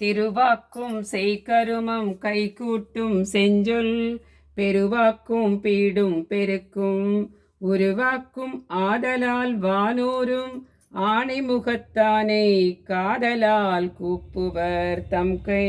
திருவாக்கும் செய்கருமம் கைகூட்டும் செஞ்சொல் பெருவாக்கும் பீடும் பெருக்கும். உருவாக்கும் ஆதலால் வானோரும் ஆணைமுகத்தானை காதலால் கூப்புவர் தம் கை.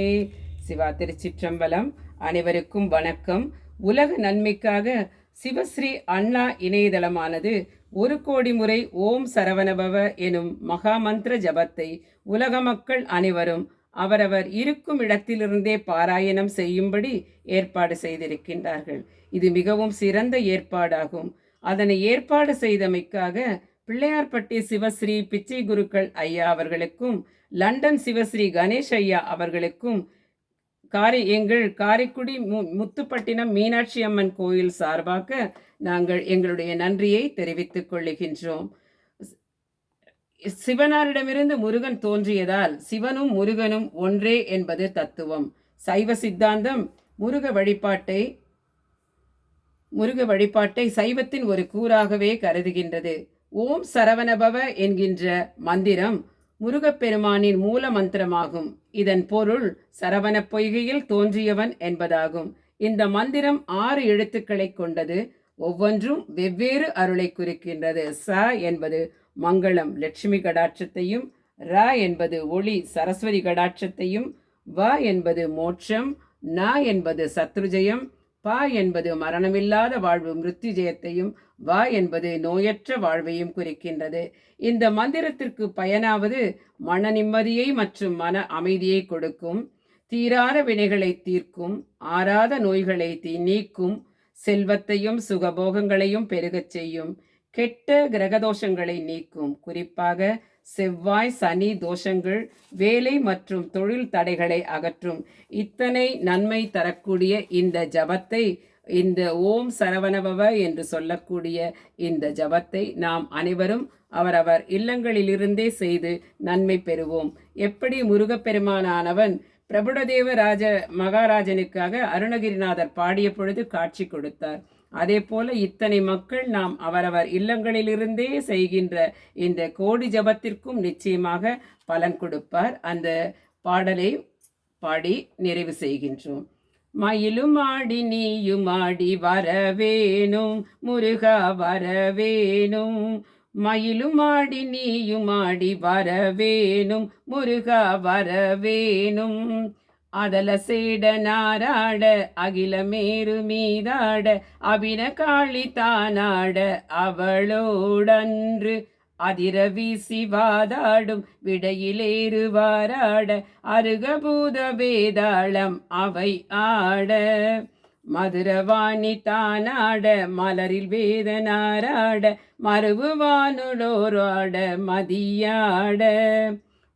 சிவா திருச்சிற்றம்பலம் அனைவருக்கும் வணக்கம். உலக நன்மைக்காக சிவஸ்ரீ அண்ணா இணையதளமானது ஒரு கோடி முறை ஓம் சரவணபவ எனும் மகாமந்திர ஜபத்தை உலக மக்கள் அனைவரும் அவரவர் இருக்கும் இடத்திலிருந்தே பாராயணம் செய்யும்படி ஏற்பாடு செய்திருக்கின்றார்கள். இது மிகவும் சிறந்த ஏற்பாடாகும். அதனை ஏற்பாடு செய்தமைக்காக பிள்ளையார்பட்டி சிவஸ்ரீ பிச்சை குருக்கள் ஐயா அவர்களுக்கும் லண்டன் சிவஸ்ரீ கணேஷ் ஐயா அவர்களுக்கும் காரை எங்கள் காரைக்குடி மு முத்துப்பட்டினம் மீனாட்சி அம்மன் கோயில் சார்பாக நாங்கள் எங்களுடைய நன்றியை தெரிவித்துக் கொள்ளுகின்றோம். சிவனாரிடமிருந்து முருகன் தோன்றியதால் சிவனும் முருகனும் ஒன்றே என்பது தத்துவம். சைவ சித்தாந்தம் முருக வழிபாட்டை முருக வழிபாட்டை சைவத்தின் ஒரு கூறாகவே கருதுகின்றது. ஓம் சரவணபவ என்கின்ற மந்திரம் முருகப்பெருமானின் மூல மந்திரமாகும். இதன் பொருள் சரவண பொய்கையில் தோன்றியவன் என்பதாகும். இந்த மந்திரம் ஆறு எழுத்துக்களை கொண்டது. ஒவ்வொன்றும் வெவ்வேறு அருளை குறிக்கின்றது. ச என்பது மங்களம் லட்சுமி கடாட்சத்தையும் ர என்பது ஒளி சரஸ்வதி கடாட்சத்தையும் வ என்பது மோட்சம் ந என்பது சத்ருஜயம் ப என்பது மரணமில்லாத வாழ்வு மிருத்யுஜயத்தையும் வ என்பது நோயற்ற வாழ்வையும் குறிக்கின்றது. இந்த மந்திரத்திற்கு பயனாவது மன நிம்மதியை மற்றும் மன அமைதியை கொடுக்கும் தீராத வினைகளை தீர்க்கும் ஆறாத நோய்களை தீ நீக்கும் செல்வத்தையும் சுகபோகங்களையும் பெருகச் செய்யும். கெட்ட கிரகதோஷங்களை நீக்கும். குறிப்பாக செவ்வாய் சனி தோஷங்கள் வேலை மற்றும் தொழில் தடைகளை அகற்றும். இத்தனை நன்மை தரக்கூடிய இந்த ஜபத்தை இந்த ஓம் சரவணபவ என்று சொல்லக்கூடிய இந்த ஜபத்தை நாம் அனைவரும் அவரவர் இல்லங்களிலிருந்தே செய்து நன்மை பெறுவோம். எப்படி முருகப்பெருமானானவன் பிரபுடதேவ ராஜ மகாராஜனுக்காக அருணகிரிநாதர் பாடிய பொழுது காட்சி கொடுத்தார். அதே போல இத்தனை மக்கள் நாம் அவரவர் இல்லங்களிலிருந்தே செய்கின்ற இந்த கோடி ஜபத்திற்கும் நிச்சயமாக பலன் கொடுப்பார். அந்த பாடலை பாடி நிறைவு செய்கின்றோம். மயிலுமாடி நீயுமாடி வரவேணும் முருகா வரவேணும். மயிலுமாடி நீயுமாடி வரவேணும் முருகா வரவேணும். அதல சேட நாராட அகில மீதாட அபின காளி தானாட அவளோடன்று அதிர வீசி வாதாடும் விடையிலேறு வாராட அருகபூத வேதாளம் அவை ஆட. மதுரவாணி தானாட மலரில் வேதனாராட மறுபுவானுடோராட மதியாட.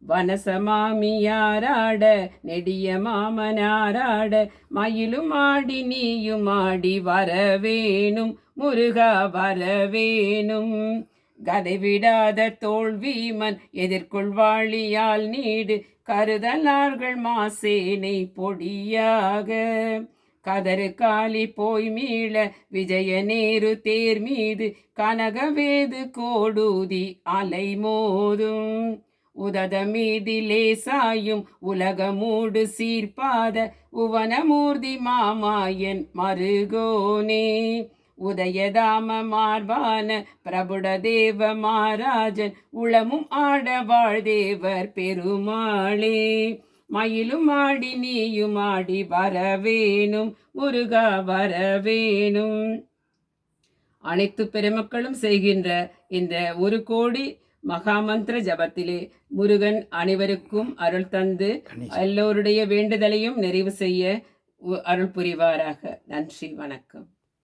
வனசமாமியாராட நெடிய மாமனாராட மயிலும் ஆடி நீயும் ஆடி வரவேணும் முருகா வரவேணும். கதைவிடாத தோல்வீமன் எதிர்கொள்வாளியால் நீடு கருதலார்கள் மாசேனை பொடியாக. கதறு காலி போய் மீள விஜய நேரு தேர் மீது கனகவேது கோடூதி அலை மோதும். உதத மீதிலே சாயும் உலகமூடு சீர்பாத உவனமூர்த்தி மாமாயன் மருகோனே. உதயதாம மார்பான பிரபுட தேவ மாராஜன் உளமும் ஆட வாழ்தேவர் பெருமாளே. மயிலும் ஆடி நீயும் ஆடி வரவேணும். முருகா வரவேணும். அனைத்து பெருமக்களும் செய்கின்ற இந்த ஒரு கோடி மகாமந்திர ஜபத்திலே முருகன் அனைவருக்கும் அருள் தந்து எல்லோருடைய வேண்டுதலையும் நிறைவு செய்ய அருள் புரிவாராக. நன்றி வணக்கம்.